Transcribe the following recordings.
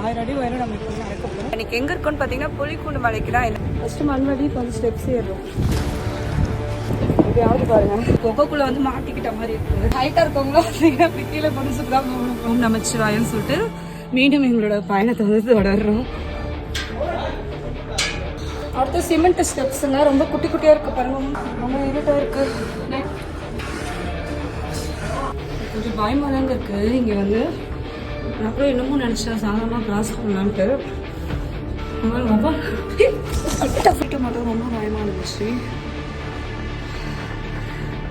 ஆயிரம் அடி உயரம் நம்ம இப்போ நடக்க இன்னைக்கு எங்க இருக்கோம்னு பாத்தீங்கன்னா புலிக்குண்டு மலைக்கு தான் ஃபஸ்ட்டு இப்போ வந்து ஸ்டெப்ஸ் ஏறுறோம். எப்படியாவது பாருங்க. கொகைக்குள்ள வந்து மாட்டிக்கிட்ட மாதிரி இருக்கு. ஹைட்டா இருக்கவங்களோ அப்படி கீழே கொண்டு சுத்தம் ஓம் நமச்சிவாயன்னு சொல்லிட்டு மீண்டும் எங்களோட பயணத்தை வந்து தொடர்றோம். அடுத்து சிமெண்ட் ஸ்டெப்ஸுங்க ரொம்ப குட்டி குட்டியாக இருக்கு பாருங்க. ரொம்ப இருட்டாக இருக்கு. பயமாக தாங்க இருக்கு இங்க வந்து அப்புறம் என்னமோ நினைச்சேன் சாதாரணமாக கிராஸ் பண்ணலான்ட்டு ரொம்ப கிட்ட மட்டும். ரொம்ப பயமாக இருந்துச்சு.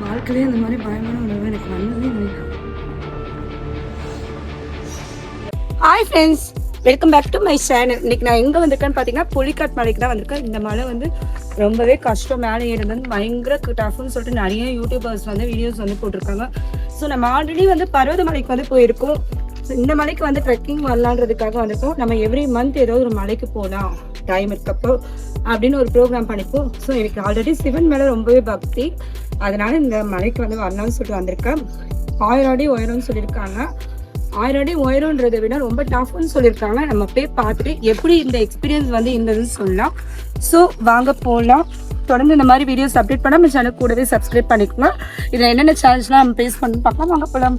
வாழ்க்கையிலே இந்த மாதிரி பயமான உணவு எனக்கு வந்ததே இல்லை. Hi friends welcome back to my channel இன்னைக்கு நான் எங்கே வந்திருக்கேன்னு பார்த்தீங்கன்னா புலிக்காட் மலைக்கு தான் வந்திருக்கேன். இந்த மலை வந்து ரொம்பவே கஷ்டம். மேலே ஏறது வந்து பயங்கர டஃப்னு சொல்லிட்டு நிறைய யூடியூபர்ஸ் வந்து வீடியோஸ் வந்து போட்டிருக்காங்க. ஸோ நம்ம ஆல்ரெடி வந்து பருவதமலைக்கு வந்து போயிருக்கோம். ஸோ இந்த மலைக்கு வந்து ட்ரெக்கிங் வரலான்றதுக்காக வந்திருக்கோம் நம்ம எவ்ரி மந்த் ஏதோ ஒரு மலைக்கு போகலாம் டைம் இருக்கப்போ அப்படின்னு ஒரு ப்ரோக்ராம் பண்ணிப்போம். ஸோ எனக்கு ஆல்ரெடி சிவன் மேலே ரொம்பவே பக்தி. அதனால இந்த மலைக்கு வந்து வரலாம்னு சொல்லிட்டு வந்திருக்கேன். ஆயிரம் அடி உயரம்னு சொல்லியிருக்காங்க. ஆயிரம் அடி உயரம்ன்றதை விட ரொம்ப டஃப்னு சொல்லியிருக்காங்க. நம்ம போய் பார்த்துட்டு எப்படி இந்த எக்ஸ்பீரியன்ஸ் வந்து இருந்ததுன்னு சொல்லலாம். ஸோ வாங்க போகலாம் தொடர்ந்து இந்த மாதிரி வீடியோஸ் அப்டேட் பண்ணால் நம்ம சேனல் கூடவே சப்ஸ்கிரைப் பண்ணிக்கோங்க. இதில் என்னென்ன சேலஞ்ச்லாம் நம்ம பேஸ் பண்ணி பார்க்கலாம். வாங்க போகலாம்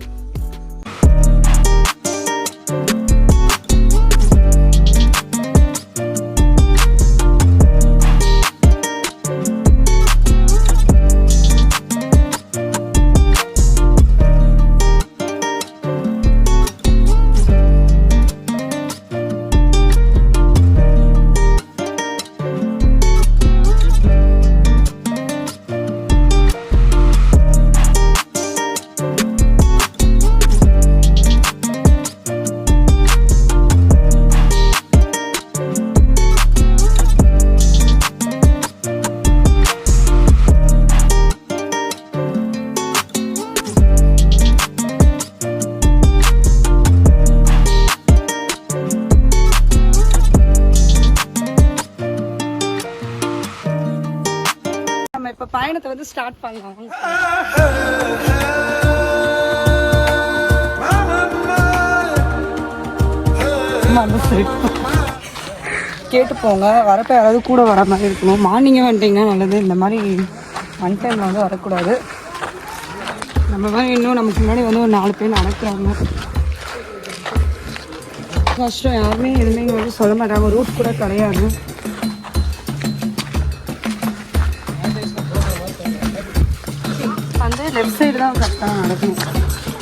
ஸ்டார்ட் பண்ணலாம். கேட்டு போங்க. வரப்ப யாராவது கூட வர மாதிரி இருக்கணும். மார்னிங்கே வந்துட்டிங்கன்னா நல்லது. இந்த மாதிரி ஒன் டைமில் வந்து வரக்கூடாது. நம்ம மாதிரி இன்னும் நமக்கு முன்னாடி வந்து ஒரு நாலு பேர் நடக்கிறாங்க. கஷ்டம் யாருமே எதுவுமே வந்து சொல்ல மாட்டாங்க. ரூட் கூட கிடையாது. வந்து லெஃப்ட் சைடு தான் கரெக்டாக நடக்கணும்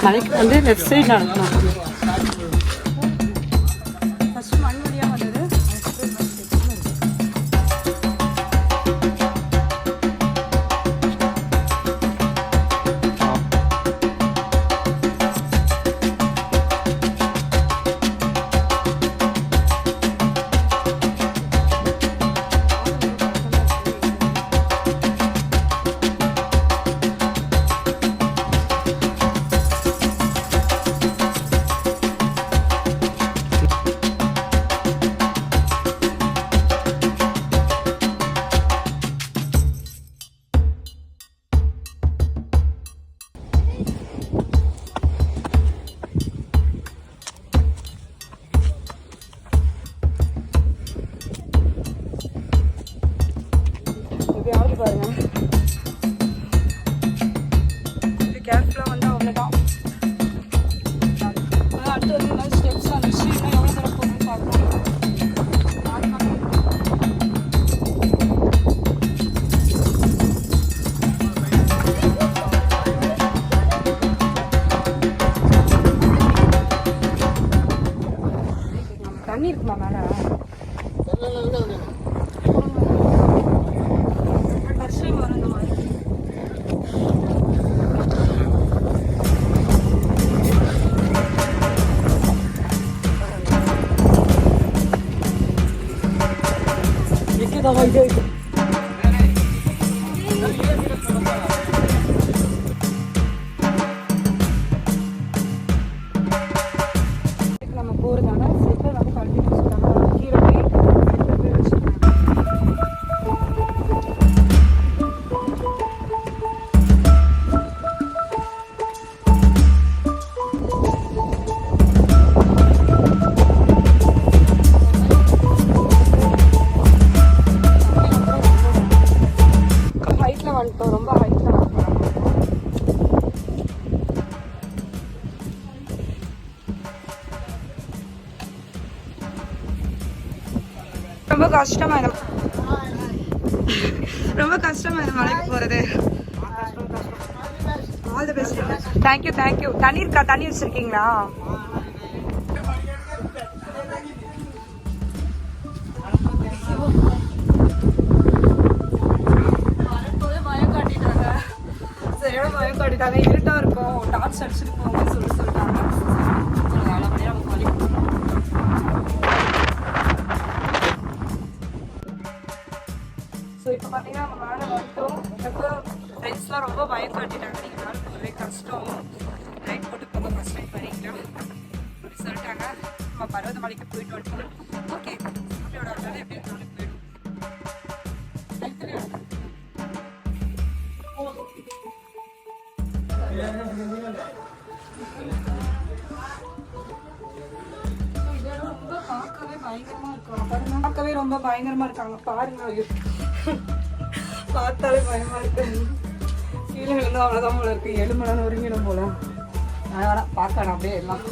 மலைக்கு வந்து லெஃப்ட் 同じ鉄さぬ ரொம்ப கஷ்டமா இந்த ரொம்ப கஷ்டமா இந்த மலைக்கு போகிறது all the best thank you thank you தண்ணி இருக்கா தண்ணி வச்சுருக்கீங்களா? வரும்போது பயம் காட்டிட்டாங்க சரியான பயம் காட்டிட்டாங்க இருட்டா இருக்கும். டார்ச் அடிச்சுட்டு போங்கன்னு சொல்லி நம்ம பருவதமலைக்கு போயிட்டு வந்துட்டோம் ஓகே அப்படியோட வேலை எப்படி இருந்தாலும் போயிடும் பார்க்கவே பயங்கரமா இருக்கும் பார்க்கவே ரொம்ப பயங்கரமா இருக்காங்க. பாருங்க பார்த்தாலே பயமா இருக்கு. கீழே விழுந்தா அவ்வளோதான் போல இருக்கு. எலும்பெல்லாம் நொறுங்கிடும் போல. அதனால பார்க்கலாம் அப்படியே எல்லாம்.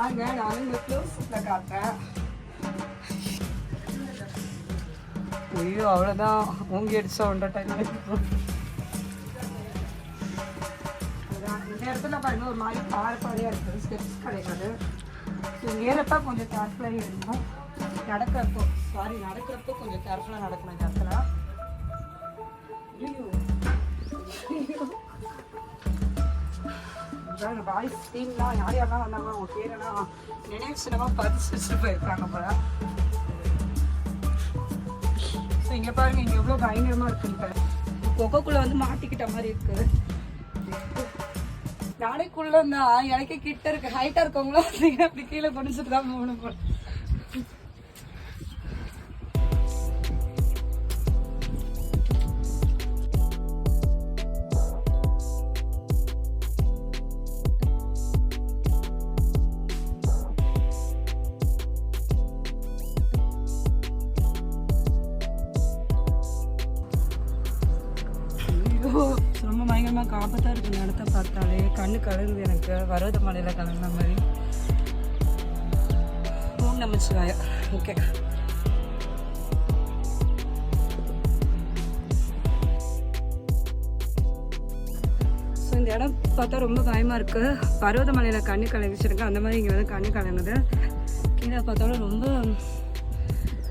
வாங்க நானும் இந்த க்ளோஸில் காட்டுறேன் ஐயோ அவ்வளோதான் மூங்கி அடிச்சா ஒன்றரை டைம் இந்த இடத்துல பாருங்க ஒரு மாதிரி பாறை பாறையாக இருக்குது ஸ்டெப்ஸ் கிடையாது ஸோ கொஞ்சம் கேர்ஃபுல்லாக இருக்கணும் நடக்கிறப்போ சாரி நடக்கிறப்போ கொஞ்சம் கேர்ஃபுல்லாக நடக்கணும் இந்த இடத்துல. ஐயோ. ஐயோ. பாய்ஸ் டீம்லாம் யார் யாரெல்லாம் வந்தாங்க அவங்க பேரெல்லாம் நினைவு சின்னமாக பதிச்சு வச்சுட்டு போயிருக்காங்க போல. ஸோ இங்கே பாருங்க இங்கே எவ்வளோ பயங்கரமாக இருக்குங்க கொக்கோக்குள்ளே வந்து மாட்டிக்கிட்ட மாதிரி இருக்குது நாளைக்குள்ள இருந்தால் எனக்கு கிட்ட இருக்கு. ஹைட்டாக இருக்கவங்களும் வந்தீங்கன்னா அப்படி கீழே குடிச்சிட்டு தான் போகணும் போல. பருவத மலையில் கலந்த மாதிரி. ஓம் நமச்சிவாயா ஓகே. ஸோ இந்த இடம் பார்த்தா ரொம்ப பயமா இருக்கு. பருவத மலையில் கண்ணு கலங்கிச்சிருக்கு. அந்த மாதிரி இங்க வந்து கண்ணு கலங்குது. கீழே பார்த்தாலும் ரொம்ப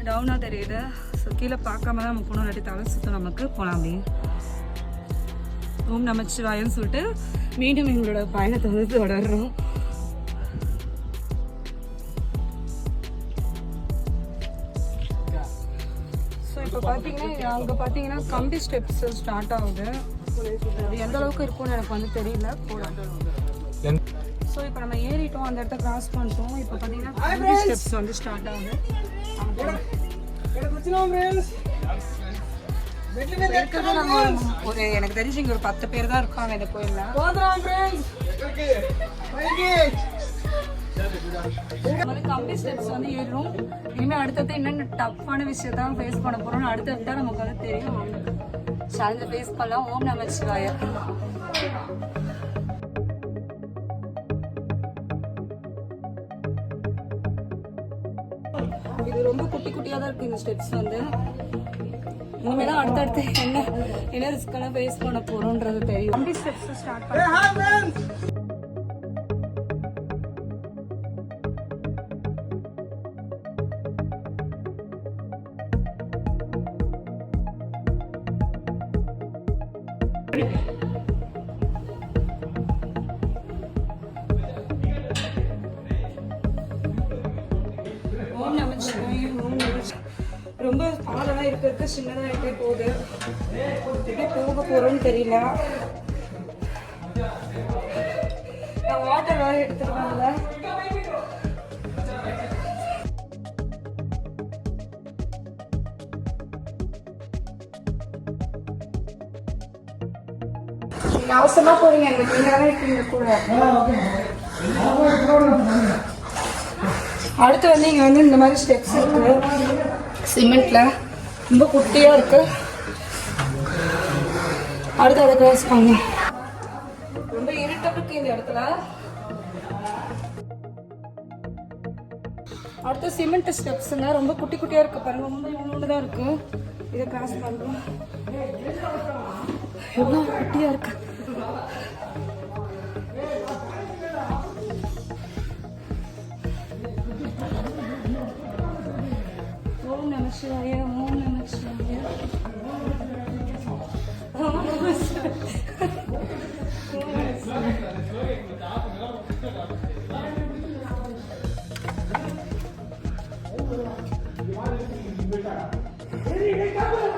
டவுனாக தெரியுது. ஸோ கீழே பார்க்காம தான் நம்ம போனோம் இல்லாட்டி தலை சுத்தம் நமக்கு போகலாம் அப்படி ஓம் நமச்சிவாயன்னு சொல்லிட்டு மீண்டும் எங்களோட பயணத்தை வந்து தொடர்றோம் ஸோ இப்போ பார்த்தீங்கன்னா அங்கே பார்த்தீங்கன்னா கம்பி ஸ்டெப்ஸ் ஸ்டார்ட் ஆகுது. அது எந்த அளவுக்கு இருக்கும்னு எனக்கு வந்து தெரியல. போகலாம் ஸோ இப்போ நம்ம ஏறிட்டோம். அந்த இடத்த கிராஸ் பண்ணிட்டோம். இப்போ பார்த்தீங்கன்னா கம்பி ஸ்டெப்ஸ் வந்து ஸ்டார்ட் ஆகுது. இருக்கிறது நம்ம ஒரு- எனக்கு தெரிஞ்சு இங்க ஒரு பத்து பேர் தான் இருக்காங்க இந்த கோயில்ல. கம்பி ஸ்டெப்ஸ் வந்து ஏறும். இனிமே அடுத்தது என்னென்ன டஃப்பான விஷயத்தான் ஃபேஸ் பண்ண போறோம் அடுத்தது தான் நமக்கு வந்து தெரியும். சேலஞ்ச ஃபேஸ் பண்ணலாம். ஓம் நமச்சிவாய இது ரொம்ப குட்டி குட்டியாக தான் இருக்குது இந்த ஸ்டெப்ஸ் வந்து. இனிமேதான் அடுத்தடுத்து என்ன என்ன ரிஸ்க் எல்லாம் ஃபேஸ் பண்ண போறோம்ன்றது தெரியும். ஸ்டெப்ஸ் ஸ்டார்ட் பண்ண. ஓம் ரொம்ப பாலெல்லாம் இருக்க இருக்க சின்னதாகிட்டே போகுது. எப்படி போக போகிறோன்னு தெரியல. நான் வாட்டர் வேறு எடுத்துருக்காங்கல்ல அவசரமா போறீங்க எங்க நீங்க இருக்கீங்க கூட. அடுத்து வந்து இங்க வந்து இந்த மாதிரி ஸ்டெப்ஸ் இருக்கு. சிமெண்ட்ல. ரொம்ப குட்டியா இருக்கு. அடுத்து அதை கிராஸ் பண்ணு. ரொம்ப இருட்டாக இருக்கு இந்த இடத்துல. அடுத்து சிமெண்ட் ஸ்டெப்ஸுங்க ரொம்ப குட்டி குட்டியாக இருக்கு பாருங்க. ரொம்ப இவ்வளோ தான் இருக்கு. இதை கிராஸ் பண்ணுறோம் எவ்வளோ குட்டியாக இருக்கு ஓம் நம சிவாய ஓம் நம சிவாய ஓம் நம சிவாய லைட்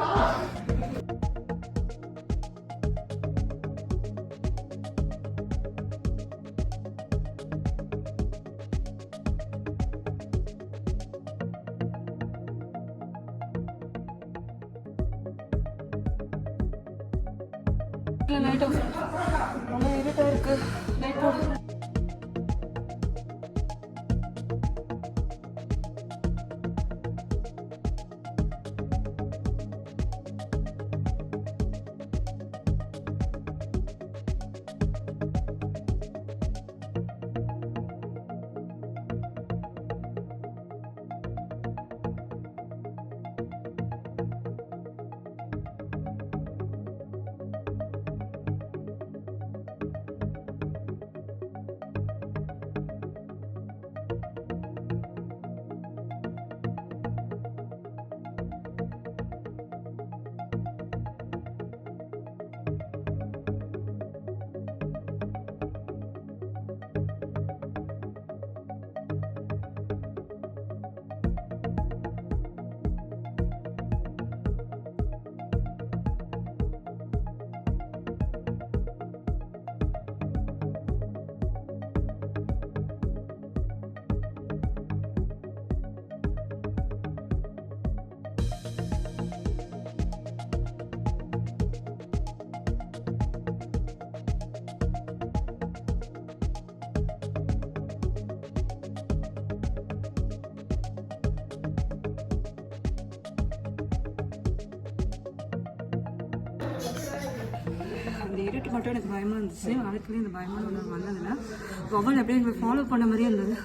அந்த இருட்டு மட்டும் எனக்கு பயமாக இருந்துச்சு. அதுக்குள்ளே இந்த பயமாக ஒன்று வந்ததில்ல பவன் அப்படியே எங்களை ஃபாலோ பண்ண மாதிரியே இருந்தது.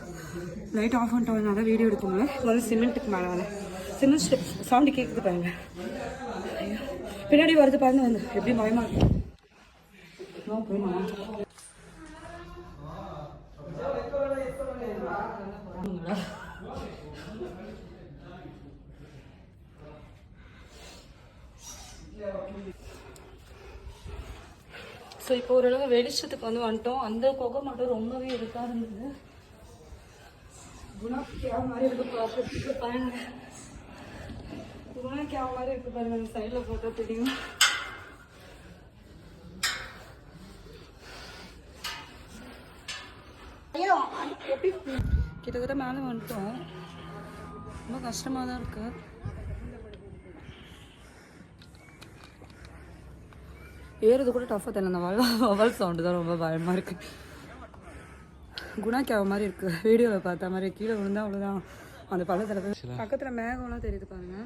லைட் ஆஃப் பண்ணிட்டோம்னால வீடியோ எடுக்க முடியல முதல்ல வந்து சிமெண்ட்டுக்கு மேலே வரேன் சிமெண்ட் ஸ்டெப் சவுண்டு கேட்குது பாருங்க. ஐயோ. பின்னாடி வருது பாருங்க வந்து. எப்படி பயமாக இருக்கு. நோ, ஸோ இப்போ ஓரளவு வெளிச்சத்துக்கு வந்து வந்துட்டோம். அந்த குகை மட்டும் ரொம்பவே இருக்கா. இருந்தது குணா கேவ மாதிரி இருக்கு பார்க்கறதுக்கு பாருங்க. குணா கேவ மாதிரி இருக்கு பாருங்க. அந்த சைடில் போட்டால் தெரியும். எப்படி கிட்டத்தட்ட மேலே வந்துட்டோம். ரொம்ப கஷ்டமாக தான் இருக்குது ஏறுறது கூட டஃப்பாக தெரியல. அந்த வவல் வவல் சவுண்டு தான் ரொம்ப பயமாக இருக்கு. குணா கேவ மாதிரி இருக்கு. வீடியோவில் பார்த்த மாதிரி கீழே விழுந்தா அவ்வளோதான் அந்த பள்ளத்தில் பக்கத்தில் மேகம்லாம் தெரியுது பாருங்க.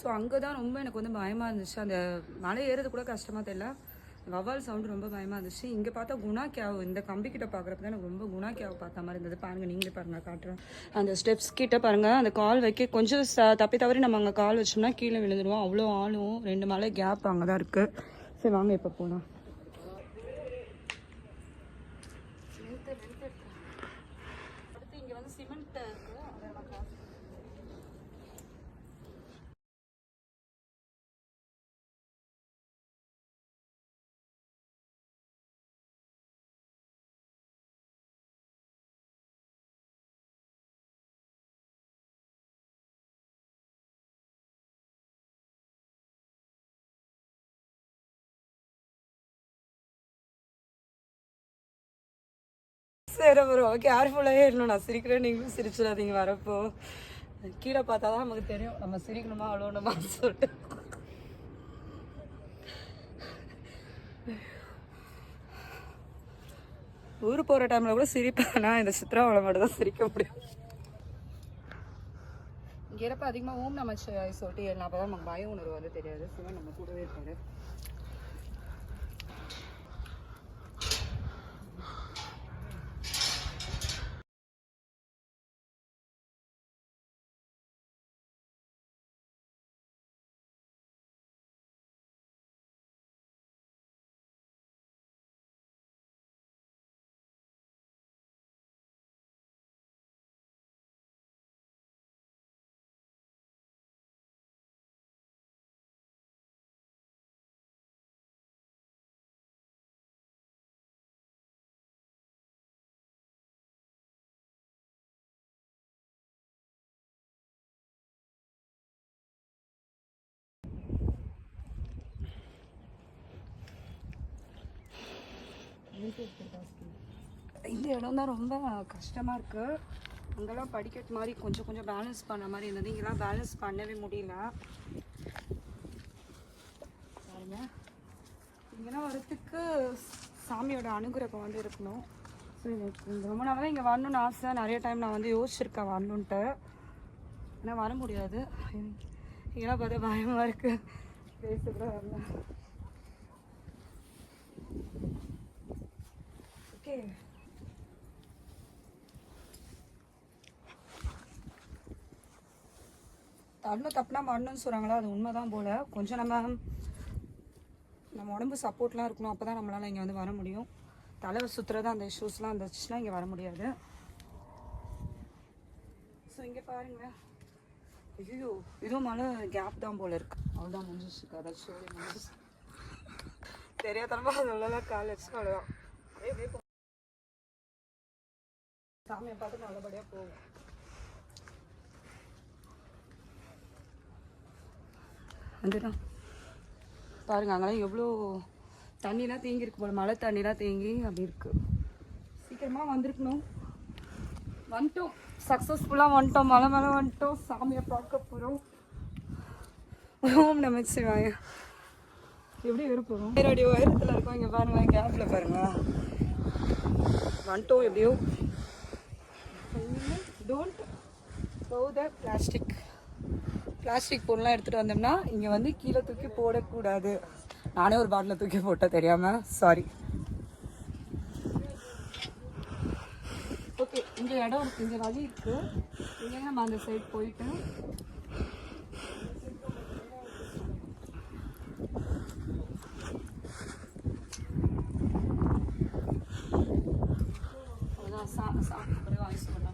ஸோ அங்கே தான் ரொம்ப எனக்கு வந்து பயமாக இருந்துச்சு. அந்த மலை ஏறுறது கூட கஷ்டமாக தெரியல. வவால் சவுண்டு ரொம்ப பயமாக இருந்துச்சு. இங்கே பார்த்தா குணா கேவ் இந்த கம்பி கிட்ட பார்க்குறப்ப தான் எனக்கு ரொம்ப குணா கேவ் பார்த்த மாதிரி இருந்தது. பாருங்க நீங்களே பாருங்க காட்டுறேன். அந்த ஸ்டெப்ஸ் கிட்ட பாருங்க அந்த கால் வைக்க கொஞ்சம் தப்பி தவறி நம்ம அங்கே கால் வச்சோம்னா கீழே விழுந்துருவோம் அவ்வளோ ஆளும் ரெண்டு மலை கேப் அங்கே தான் இருக்கு. சரி வாங்க இப்போ போகலாம் அடுத்து இங்கே வந்து சிமெண்ட் இருக்கு அதை நம்ம cross சரி ப்ரோ கேர்ஃபுல்லாகவே இருக்கணும் நான் சிரிக்கிறேன். நீங்களும் சிரிச்சிடாதீங்க வரப்போ. கீழே பார்த்தா தான் நமக்கு தெரியும். நம்ம சிரிக்கணுமா அழுவணுமா சொல்லிட்டு. ஊர் போகிற டைமில் கூட சிரிப்பேன்? இந்த சித்திராவளை மட்டும் தான் சிரிக்க முடியும். இங்கே இருப்ப அதிகமாக ஓம் நமச்சிவாய் சொல்லிட்டு அப்போ தான் நமக்கு பய உணர்வு வந்து தெரியாது. சிவன் நம்ம கூடவே இருப்பாரு இந்த இடம் தான் ரொம்ப கஷ்டமாக இருக்குது அங்கெல்லாம் படிக்கட்டு மாதிரி கொஞ்சம் கொஞ்சம் பேலன்ஸ் பண்ண மாதிரி இருந்தது. இங்கெல்லாம் பேலன்ஸ் பண்ணவே முடியல. பாருங்க. இங்கெல்லாம் வரத்துக்கு சாமியோட அனுகிரகம் வந்து இருக்கணும். ஸோ எனக்கு ரொம்ப நாளாக இங்கே வரணும்னு ஆசை. நிறைய டைம் நான் வந்து யோசிச்சிருக்கேன் வரணுன்ட்டு ஆனால் வர முடியாது. இதெல்லாம் பார்த்தா பயமாக இருக்குது பேசுகிற வரல. ஓகே தண்ணு தப்புனா மண்ணுன்னு சொல்கிறாங்களா அது உண்மைதான் போல். கொஞ்சம் நம்ம நம்ம உடம்பு சப்போர்ட்லாம் இருக்கணும். அப்போ தான் நம்மளால் இங்கே வந்து வர முடியும். தலை சுற்றுறது அந்த இஷ்யூஸ்லாம் இருந்துச்சுன்னா இங்கே வர முடியாது. ஸோ இங்கே பாருங்க ஐயோ இதுவும் மழை கேப் தான் போல் இருக்கு. அவ்வளோதான் முடிஞ்சிச்சு. கதை ஸ்டோரி முடிஞ்சிச்சு. தெரியாதனமா அதெல்லாம் காலேஜ் அவ்வளோதான் சாமியை பார்த்து நல்லபடியாக போகும். வந்துடும் பாருங்க அங்கெல்லாம் எவ்வளோ தண்ணிலாம் தேங்கியிருக்கு போல. மழை தண்ணிலாம் தேங்கி அப்படி இருக்குது சீக்கிரமாக வந்திருக்கணும். வந்துட்டோம். சக்ஸஸ்ஃபுல்லாக வந்துட்டோம். மலை மேலே வந்துட்டோம். சாமியை பார்க்க போகிறோம் ஓம் நமச்சிவாய எப்படி இருப்போம் போகிறோம் அடி உயரத்தில் இருக்கோம். இங்கே பாருங்களேன் கேப்பில் பாருங்களா வந்துட்டோம் எப்படியோ. Don't go the plastic plastic பொருள்லாம் எடுத்துகிட்டு வந்தோம்னா இங்கே வந்து கீழே தூக்கி போடக்கூடாது. நானே ஒரு பாட்டில் தூக்கி போட்டேன் தெரியாமல் சாரி ஓகே இங்கே இடம் இருக்கு இங்கே வழி இருக்குது இங்கே நம்ம அந்த சைடு போயிட்டு. அவ்வளோதான் சா சா வாய்ஸ் பண்ணால்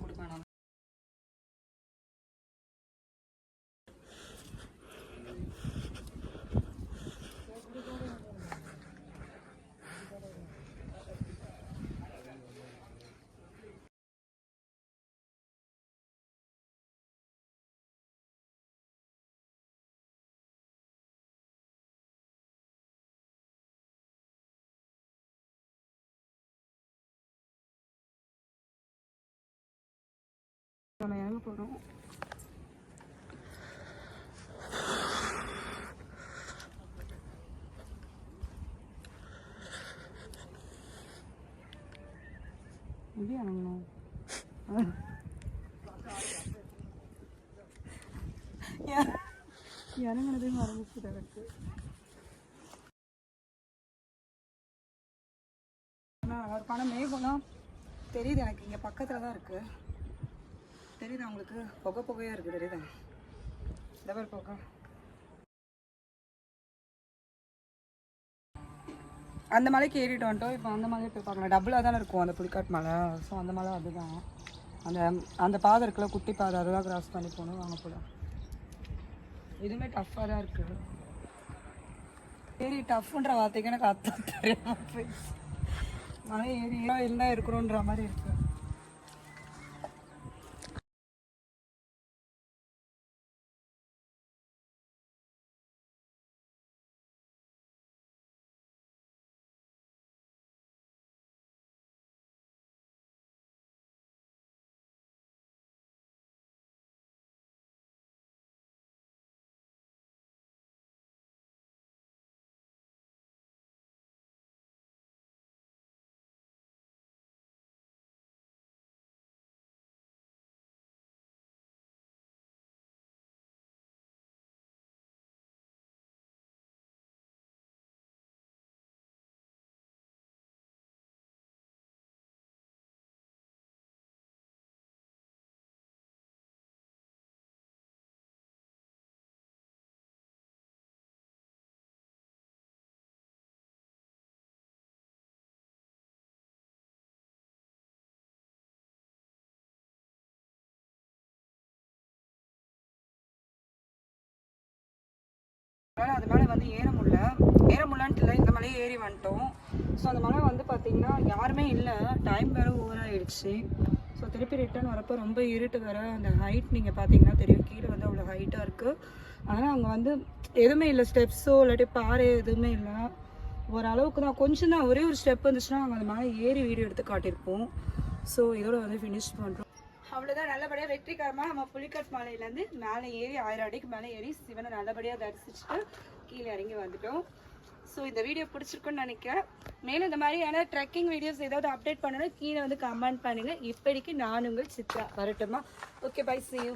இறங்க போகிறோம் எப்படி இறங்கணும்? இற- மறந்துச்சு எனக்கு. ஒரு பணம் மேகம்லாம் தெரியுது எனக்கு. இங்கே பக்கத்தில் தான் இருக்குது தெரியுதா உங்களுக்கு புகை புகையாக இருக்குது தெரியுதா? டபர் புகை. அந்த மலைக்கு ஏறிட்டு வந்துட்டோம். இப்போ அந்த மலையை போய் பார்க்கலாம். டபுளாக தானே இருக்கும் அந்த புலிக்காட் மலை. ஸோ அந்த மலை அதுதான். அந்த அந்த பாதை இருக்குல்ல குட்டி பாதை அதெல்லாம் கிராஸ் பண்ணி போகணும். வாங்க போகலாம் இதுவுமே டஃப்பாக தான் இருக்குது ஏறி டஃப்ன்ற வார்த்தைக்கு எனக்கு அர்த்தம் தெரியாமல் போய் மலை ஏறி இருந்தால் இருக்கிறோன்ற மாதிரி இருக்குது அதனால் அது மேலே வந்து ஏற முடியல. ஏற முடியலன்ட்டு இல்லை இந்த மலையை ஏறி வந்துட்டோம். ஸோ அந்த மலை வந்து பார்த்தீங்கன்னா யாருமே இல்லை. டைம் வேறு ஓவராகிடுச்சு ஸோ திருப்பி ரிட்டர்ன் வரப்போ ரொம்ப இருட்டு வர அந்த ஹைட் நீங்கள் பார்த்தீங்கன்னா தெரியும். கீழே வந்து அவ்வளோ ஹைட்டாக இருக்குது அதனால் அங்கே வந்து எதுவுமே இல்லை. ஸ்டெப்ஸோ இல்லாட்டி பாறை எதுவுமே இல்லை. ஓரளவுக்கு தான். கொஞ்சம் தான். ஒரே ஒரு ஸ்டெப் இருந்துச்சுன்னா நாங்கள் அந்த மலை ஏறி வீடியோ எடுத்து காட்டியிருப்போம். ஸோ இதோட வந்து ஃபினிஷ் பண்ணுறோம் அவ்வளோதான் நல்லபடியாக வெற்றிகரமாக நம்ம புலிக்கட் மலையிலேருந்து மேலே ஏறி ஆயிரம் அடிக்கு மேலே ஏறி சிவனை நல்லபடியாக தரிசிச்சுட்டு கீழே இறங்கி வந்துட்டோம். ஸோ இந்த வீடியோ பிடிச்சிருக்குன்னு நினைக்கிறேன். மேலும் இந்த மாதிரியான ட்ரெக்கிங் வீடியோஸ் ஏதாவது அப்டேட் பண்ணணும் கீழே வந்து கமெண்ட் பண்ணுங்கள் இப்படிக்கு நான் உங்கள் சித்ரா. வரட்டுமா? Okay bye C you